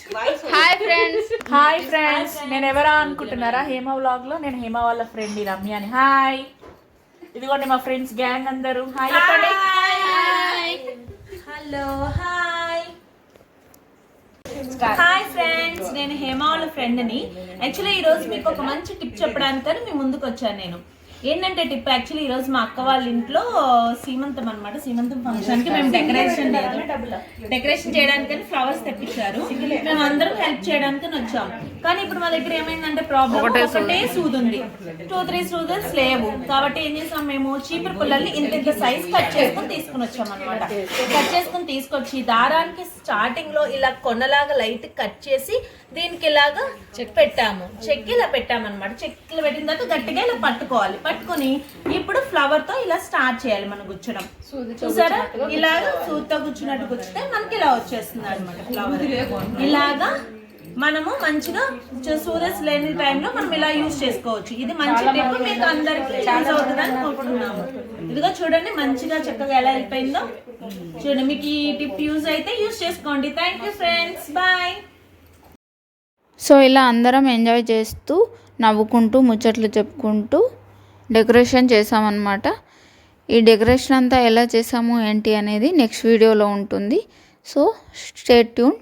Hi friends hi friends నేను ఎవరా అనుకుంటున్నారా? హేమ వ్లాగ్లో నేను హేమ వాళ్ళ ఫ్రెండ్ రమ్య అని. హాయ్ ఇదిగోండి మా ఫ్రెండ్స్ గ్యాంగ్ అందరూ. హాయ్ చెప్పండి. హలో హాయ్ హాయ్ ఫ్రెండ్స్ నేను హేమ వాళ్ళ ఫ్రెండ్ని యాక్చువల్లీ ఈ రోజు మీకు ఒక మంచి టిప్ చెప్పడానికని మీ ముందుకు వచ్చాను నేను. ఏంటంటే టిప్ యాక్చువల్లీ ఈ రోజు మా అక్క వాళ్ళ ఇంట్లో సీమంతం అనమాట సీమంతం ఫంక్షన్కి మేము డెకరేషన్ డెకరేషన్ చేయడానికని ఫ్లవర్స్ తెప్పించారు. మేము అందరం హెల్ప్ చేయడానికి వచ్చాం. కానీ ఇప్పుడు మా దగ్గర ఏమైందంటే ప్రాబ్లం ఒకటే సూది ఉంది టూ త్రీ సూదర్స్ లేవు. కాబట్టి ఏం చేసాం మేము చీపురు పుల్లల్ని ఇంత ఇంత సైజ్ కట్ చేసుకొని తీసుకుని వచ్చాం అనమాట కట్ చేసుకొని తీసుకొచ్చి దారానికి స్టార్టింగ్లో ఇలా కొన్నలాగా లైట్ కట్ చేసి దీనికి ఇలాగా పెట్టాము. చెక్కి ఇలా పెట్టామన్నమాట. చెక్కిలు పెట్టిన తర్వాత గట్టిగా ఇలా పట్టుకోవాలి. పట్టుకొని ఇప్పుడు ఫ్లవర్తో ఇలా స్టార్ట్ చేయాలి మనం గుచ్చడం చూసారా? ఇలాగా సూత్తో గుచ్చినట్టు గుచ్చితే మనకి ఇలా వచ్చేస్తుంది అనమాట ఫ్లవర్ ఇలాగా మనము మంచిగా సూరస్ లేని టైంలో మనం ఇలా యూజ్ చేసుకోవచ్చు. ఇది మంచి టిప్ మీకు అందరికి యూజ్ అవుతుందని కోరుకుంటున్నాము. ఇదిగో చూడండి మంచిగా చక్కగా ఎలా వెళ్ళిపోయిందో చూడండి మీకు ఈ టిప్ యూజ్ అయితే యూజ్ చేసుకోండి. Thank you friends bye so ఇలా అందరం ఎంజాయ్ చేస్తూ నవ్వుకుంటూ ముచ్చట్లు చెప్పుకుంటూ డెకరేషన్ చేసామన్నమాట. ఈ డెకరేషన్ అంతా ఎలా చేసాము ఏంటి అనేది నెక్స్ట్ వీడియోలో ఉంటుంది. సో స్టేట్ ట్యూన్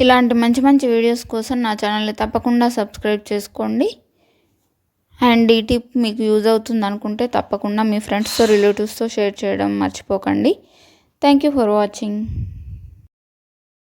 ఇలాంటి మంచి మంచి వీడియోస్ కోసం నా ఛానల్ని తప్పకుండా సబ్స్క్రైబ్ చేసుకోండి. అండ్ ఈ టిప్ మీకు యూజ్ అవుతుంది అనుకుంటే తప్పకుండా మీ ఫ్రెండ్స్తో రిలేటివ్స్తో షేర్ చేయడం మర్చిపోకండి. Thank you for watching.